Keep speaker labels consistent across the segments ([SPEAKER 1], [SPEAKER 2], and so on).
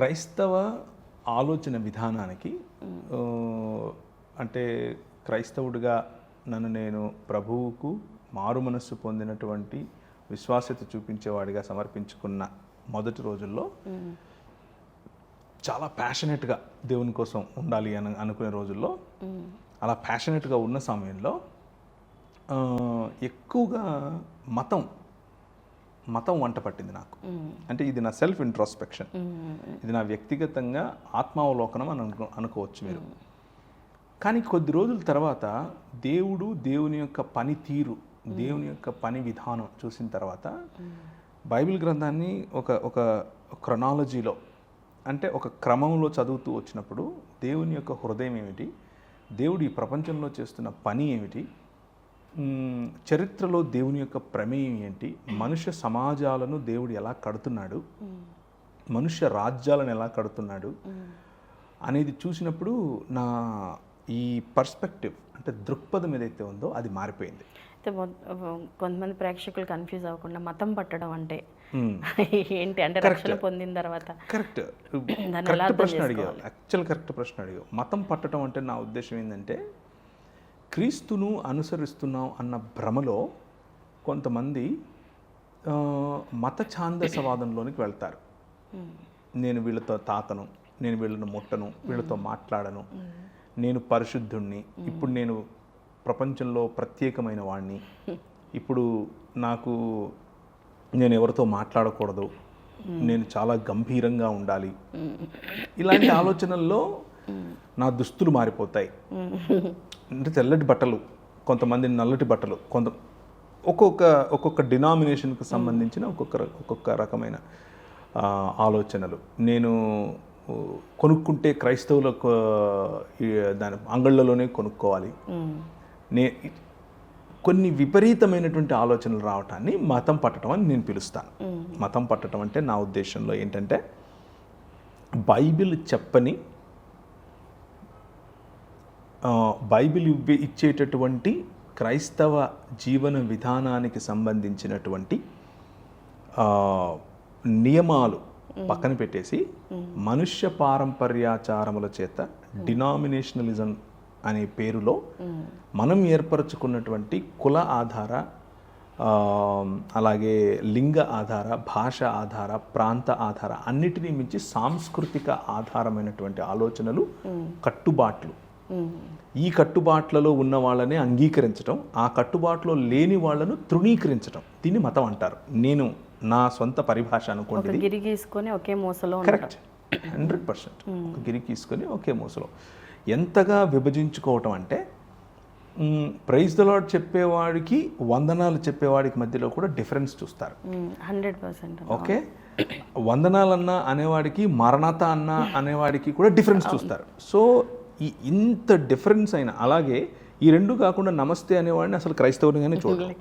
[SPEAKER 1] క్రైస్తవ ఆలోచన విధానానికి అంటే క్రైస్తవుడిగా నన్ను నేను ప్రభువుకు మారు మనస్సు పొందినటువంటి విశ్వాసత చూపించేవాడిగా సమర్పించుకున్న మొదటి రోజుల్లో చాలా ప్యాషనెట్గా దేవుని కోసం ఉండాలి అని అనుకునే రోజుల్లో అలా ప్యాషనెట్గా ఉన్న సమయంలో ఎక్కువగా మతం మతం వంట పట్టింది నాకు. అంటే ఇది నా సెల్ఫ్ ఇంట్రాస్పెక్షన్ ఇది నా వ్యక్తిగతంగా ఆత్మావలోకనం అని అనుకో అనుకోవచ్చు మీరు. కానీ కొద్ది రోజుల తర్వాత దేవుడు దేవుని యొక్క పని తీరు దేవుని యొక్క పని విధానం చూసిన తర్వాత బైబిల్ గ్రంథాన్ని ఒక ఒక క్రొనాలజీలో అంటే ఒక క్రమంలో చదువుతూ వచ్చినప్పుడు దేవుని యొక్క హృదయం ఏమిటి దేవుడు ఈ ప్రపంచంలో చేస్తున్న పని ఏమిటి చరిత్రలో దేవుని యొక్క ప్రమేయం ఏంటి? మనుష్య సమాజాలను దేవుడు ఎలా కడుతున్నాడు? మనుష్య రాజ్యాలను ఎలా కడుతున్నాడు? అనేది చూసినప్పుడు నా ఈ పర్స్పెక్టివ్ అంటే దృక్పథం ఏదైతే ఉందో అది మారిపోయింది.
[SPEAKER 2] అయితే కొంతమంది ప్రేక్షకులు కన్ఫ్యూజ్ అవ్వకుండా మతం పట్టడం అంటే. ఏంటి? అంటే రక్షణ పొందిన తర్వాత
[SPEAKER 1] కరెక్ట్ కరెక్ట్ ప్రశ్న అడిగావు యాక్చువల్ కరెక్ట్ ప్రశ్న అడిగావు మతం పట్టడం అంటే నా ఉద్దేశం ఏంటంటే క్రీస్తును అనుసరిస్తున్నాం అన్న భ్రమలో కొంతమంది మత ఛాందసవాదంలోనికి వెళ్తారు. నేను వీళ్ళతో తాకను నేను వీళ్ళను ముట్టను వీళ్ళతో మాట్లాడను నేను పరిశుద్ధుణ్ణి ఇప్పుడు నేను ప్రపంచంలో ప్రత్యేకమైన వాడిని ఇప్పుడు నాకు నేను ఎవరితో మాట్లాడకూడదు. నేను చాలా గంభీరంగా ఉండాలి. ఇలాంటి ఆలోచనల్లో నా దుస్తులు మారిపోతాయి. అంటే తెల్లటి బట్టలు కొంతమంది నల్లటి బట్టలు కొంత ఒక్కొక్క ఒక్కొక్క డినామినేషన్కి సంబంధించిన ఒక్కొక్క ఒక్కొక్క రకమైన ఆలోచనలు. నేను కొనుక్కుంటే క్రైస్తవులకు ఈ, దాని అంగళ్ళలోనే కొనుక్కోవాలి. నే కొన్ని విపరీతమైనటువంటి ఆలోచనలు రావటాన్ని మతం పట్టడం అని నేను పిలుస్తాను. మతం పట్టడం అంటే నా ఉద్దేశంలో ఏంటంటే బైబిల్ చెప్పని బైబిల్ ఇవ్వే ఇచ్చేటటువంటి క్రైస్తవ జీవన విధానానికి సంబంధించినటువంటి నియమాలు పక్కన పెట్టేసి మనుష్య పారంపర్యాచారముల చేత డినామినేషనలిజం అనే పేరులో మనం ఏర్పరచుకున్నటువంటి కుల ఆధార అలాగే లింగ ఆధార భాష ఆధార ప్రాంత ఆధార అన్నిటినీ మించి సాంస్కృతిక ఆధారమైనటువంటి ఆలోచనలు కట్టుబాట్లు ఈ కట్టుబాట్లలో ఉన్న వాళ్ళని అంగీకరించడం ఆ కట్టుబాట్లో లేని వాళ్ళను తృణీకరించడం దీన్ని మతం అంటారు. నేను నా సొంత పరిభాష అనుకోండి
[SPEAKER 2] ఒక గిరి గీసుకొని ఒకే మూసలో
[SPEAKER 1] కరెక్ట్. Hundred percent. ఒక గిరి తీసుకొని ఒకే మూసలో. ఎంతగా విభజించుకోవటం అంటే ప్రైజ్ ద లాడ్ చెప్పేవాడికి వందనాలు చెప్పేవాడికి మధ్యలో కూడా డిఫరెన్స్ చూస్తారు.
[SPEAKER 2] Hundred percent
[SPEAKER 1] okay? వందనాలన్నా అనేవాడికి మరణత అన్న అనేవాడికి కూడా డిఫరెన్స్ చూస్తారు. సో ఈ ఇంత డిఫరెన్స్ అయిన అలాగే ఈ రెండు కాకుండా నమస్తే అనేవాడిని అసలు క్రైస్తవునిగానే చూడాలి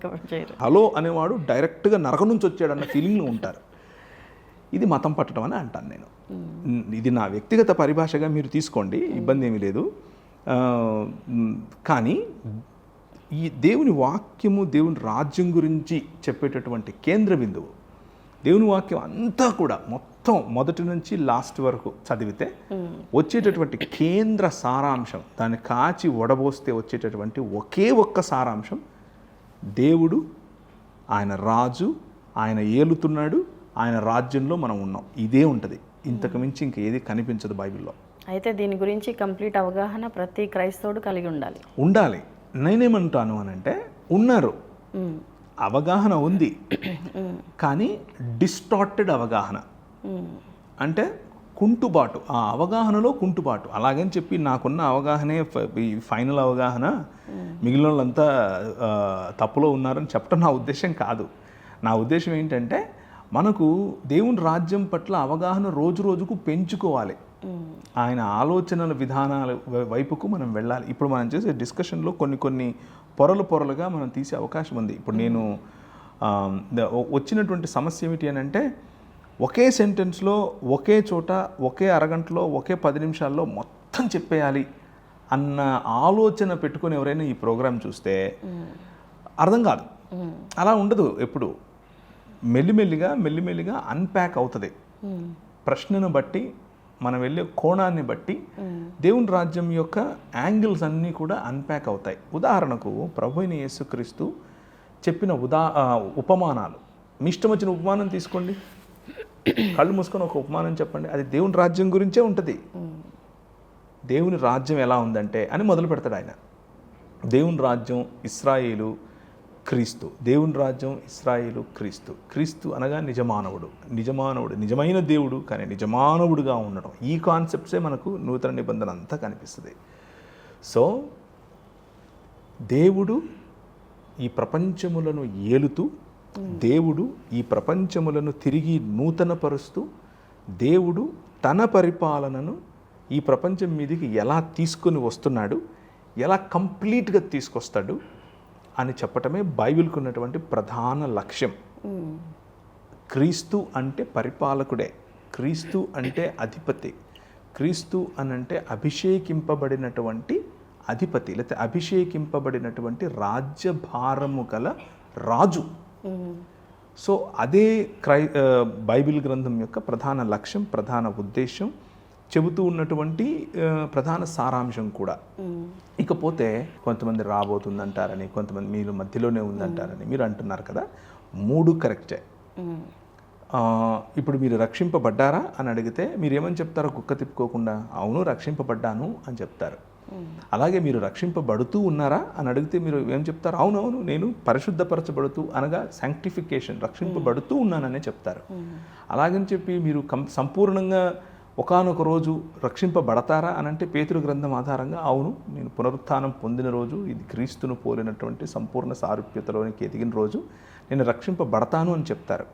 [SPEAKER 1] హలో అనేవాడు డైరెక్ట్గా నరకం నుంచి వచ్చాడన్న ఫీలింగ్లో ఉంటారు. ఇది మతం పట్టడం అని అంటాను నేను. ఇది నా వ్యక్తిగత పరిభాషగా మీరు తీసుకోండి ఇబ్బంది ఏమీ లేదు. కానీ ఈ దేవుని వాక్యము దేవుని రాజ్యం గురించి చెప్పేటటువంటి కేంద్ర బిందువు దేవుని వాక్యం అంతా కూడా మొత్తం మొదటి నుంచి లాస్ట్ వరకు చదివితే వచ్చేటటువంటి కేంద్ర సారాంశం దాన్ని కాచి వడబోస్తే వచ్చేటటువంటి ఒకే ఒక్క సారాంశం దేవుడు ఆయన రాజు ఆయన ఏలుతున్నాడు ఆయన రాజ్యంలో మనం ఉన్నాం. ఇదే ఉంటుంది. ఇంతకు మించి ఇంక ఏది కనిపించదు బైబిల్లో.
[SPEAKER 2] అయితే దీని గురించి కంప్లీట్ అవగాహన ప్రతి క్రైస్తవుడు కలిగి ఉండాలి.
[SPEAKER 1] ఉండాలి. నేనేమంటాను అని అంటే ఉన్నారు. అవగాహన ఉంది. కానీ డిస్టార్టెడ్ అవగాహన. అంటే కుంటుబాటు ఆ అవగాహనలో కుంటుబాటు. అలాగని చెప్పి నాకున్న అవగాహనే ఫైనల్ అవగాహన మిగిలిన వాళ్ళంతా తప్పులో ఉన్నారని చెప్పడం నా ఉద్దేశం కాదు. నా ఉద్దేశం ఏంటంటే మనకు దేవుని రాజ్యం పట్ల అవగాహన రోజు రోజుకు పెంచుకోవాలి. ఆయన ఆలోచనల విధానాల వై- వైపుకు మనం వెళ్ళాలి. ఇప్పుడు మనం చేసే డిస్కషన్లో కొన్ని కొన్ని పొరలు పొరలుగా మనం తీసే అవకాశం ఉంది. ఇప్పుడు నేను వచ్చినటువంటి సమస్య ఏమిటి అని అంటే ఒకే సెంటెన్స్లో ఒకే చోట ఒకే అరగంటలో ఒకే పది నిమిషాల్లో మొత్తం చెప్పేయాలి అన్న ఆలోచన పెట్టుకొని ఎవరైనా ఈ ప్రోగ్రాం చూస్తే అర్థం కాదు. అలా ఉండదు ఎప్పుడు. మెల్లిమెల్లిగా మెల్లిమెల్లిగా అన్ప్యాక్ అవుతుంది. ప్రశ్నను బట్టి మనం వెళ్ళే కోణాన్ని బట్టి దేవుని రాజ్యం యొక్క యాంగిల్స్ అన్నీ కూడా అన్ప్యాక్ అవుతాయి. ఉదాహరణకు ప్రభు అయిన యేసుక్రీస్తు చెప్పిన ఉదా ఉపమానాలు. మీ ఇష్టం వచ్చిన ఉపమానం తీసుకోండి. కళ్ళు మూసుకొని ఒక ఉపమానం చెప్పండి. అది దేవుని రాజ్యం గురించే ఉంటుంది. దేవుని రాజ్యం ఎలా ఉందంటే అని మొదలు పెడతాడు ఆయన. దేవుని రాజ్యం ఇస్రాయేలు క్రీస్తు. దేవుని రాజ్యం ఇస్రాయేలు క్రీస్తు. క్రీస్తు అనగా నిజమానవుడు. నిజమానవుడు నిజమైన దేవుడు కానీ నిజమానవుడుగా ఉండడం. ఈ కాన్సెప్ట్సే మనకు నూతన నిబంధన అంతా కనిపిస్తుంది. సో దేవుడు ఈ ప్రపంచములను ఏలుతూ దేవుడు ఈ ప్రపంచములను తిరిగి నూతనపరుస్తూ దేవుడు తన పరిపాలనను ఈ ప్రపంచం మీదకి ఎలా తీసుకొని వస్తున్నాడు ఎలా కంప్లీట్గా తీసుకొస్తాడు అని చెప్పటమే బైబిల్కు ఉన్నటువంటి ప్రధాన లక్ష్యం. క్రీస్తు అంటే పరిపాలకుడే క్రీస్తు అంటే అధిపతి క్రీస్తు అనంటే అభిషేకింపబడినటువంటి అధిపతి లేకపోతే అభిషేకింపబడినటువంటి రాజ్యభారము గల రాజు. సో అదే క్రై బైబిల్ గ్రంథం యొక్క ప్రధాన లక్ష్యం ప్రధాన ఉద్దేశం చెబుతూ ఉన్నటువంటి ప్రధాన సారాంశం కూడా. ఇకపోతే కొంతమంది రాబోతుందంటారని కొంతమంది మీరు మధ్యలోనే ఉందంటారని మీరు అంటున్నారు కదా మూడు కరెక్టే. ఇప్పుడు మీరు రక్షింపబడ్డారా అని అడిగితే మీరు ఏమని చెప్తారో కుక్క తిప్పుకోకుండా అవును రక్షింపబడ్డాను అని చెప్తారు. అలాగే మీరు రక్షింపబడుతూ ఉన్నారా అని అడిగితే మీరు ఏం చెప్తారు? అవునవును నేను పరిశుద్ధపరచబడుతూ అనగా శాంక్టిఫికేషన్ రక్షింపబడుతూ ఉన్నాననే చెప్తారు. అలాగని చెప్పి మీరు కం సంపూర్ణంగా ఒకానొక రోజు రక్షింపబడతారా అని అంటే పేతురు గ్రంథం ఆధారంగా అవును నేను పునరుత్థానం పొందిన రోజు ఇది క్రీస్తును పోలినటువంటి సంపూర్ణ సారూప్యతలోనికి ఎదిగిన రోజు నేను రక్షింపబడతాను అని చెప్తారు.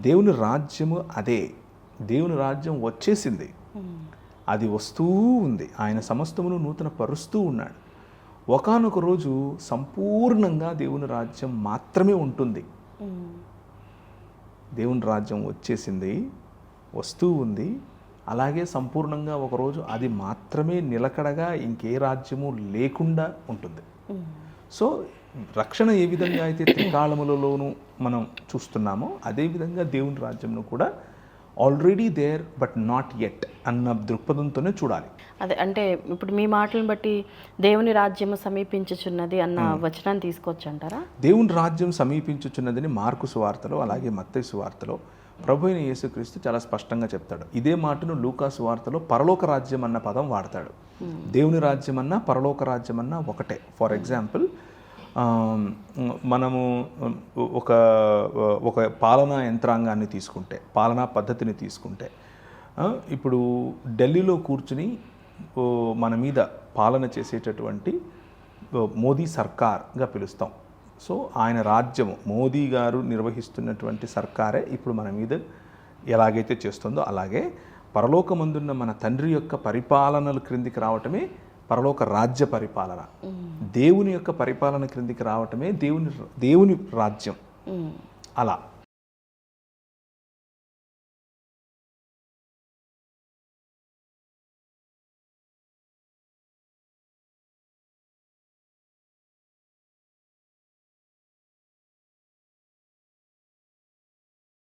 [SPEAKER 1] దేవుని రాజ్యము అదే దేవుని రాజ్యం వచ్చేసింది. అది వస్తూ ఉంది. ఆయన సమస్తమును నూతన పరుస్తూ ఉన్నాడు. ఒకానొక రోజు సంపూర్ణంగా దేవుని రాజ్యం మాత్రమే ఉంటుంది. దేవుని రాజ్యం వచ్చేసింది వస్తూ ఉంది. అలాగే సంపూర్ణంగా ఒకరోజు అది మాత్రమే నిలకడగా ఇంకే రాజ్యము లేకుండా ఉంటుంది. సో రక్షణ ఏ విధంగా అయితే త్రికాలములలోనూ మనం చూస్తున్నామో అదేవిధంగా దేవుని రాజ్యంను కూడా already there but not yet అన్న దృక్పథంతోనే చూడాలి.
[SPEAKER 2] అదే అంటే ఇప్పుడు మీ మాటలను బట్టి దేవుని రాజ్యము సమీపించుచున్నది అన్న వచనాన్ని తీసుకోవచ్చు అంటారా
[SPEAKER 1] దేవుని రాజ్యం సమీపించుచున్నదని మార్కు సువార్తలో అలాగే మత్తయి సువార్తలో ప్రభు అయిన యేసుక్రీస్తు చాలా స్పష్టంగా చెప్తాడు. ఇదే మాటను లూకా సువార్తలో పరలోక రాజ్యం అన్న పదం వాడతాడు. దేవుని రాజ్యం అన్నా పరలోక రాజ్యం అన్నా ఒకటే. ఫర్ ఎగ్జాంపుల్ మనము ఒక ఒక పాలనా యంత్రాంగాన్ని తీసుకుంటే పాలనా పద్ధతిని తీసుకుంటే ఇప్పుడు ఢిల్లీలో కూర్చుని మన మీద పాలన చేసేటటువంటి మోదీ సర్కార్గా పిలుస్తాం. సో ఆయన రాజ్యము మోదీ గారు నిర్వహిస్తున్నటువంటి సర్కారే ఇప్పుడు మన మీద ఎలాగైతే చేస్తుందో అలాగే పరలోకమందున్న మన తండ్రి యొక్క పరిపాలనలు క్రిందికి రావటమే పరలోక రాజ్య పరిపాలన. దేవుని యొక్క పరిపాలన క్రిందికి రావటమే దేవుని దేవుని రాజ్యం. అలా.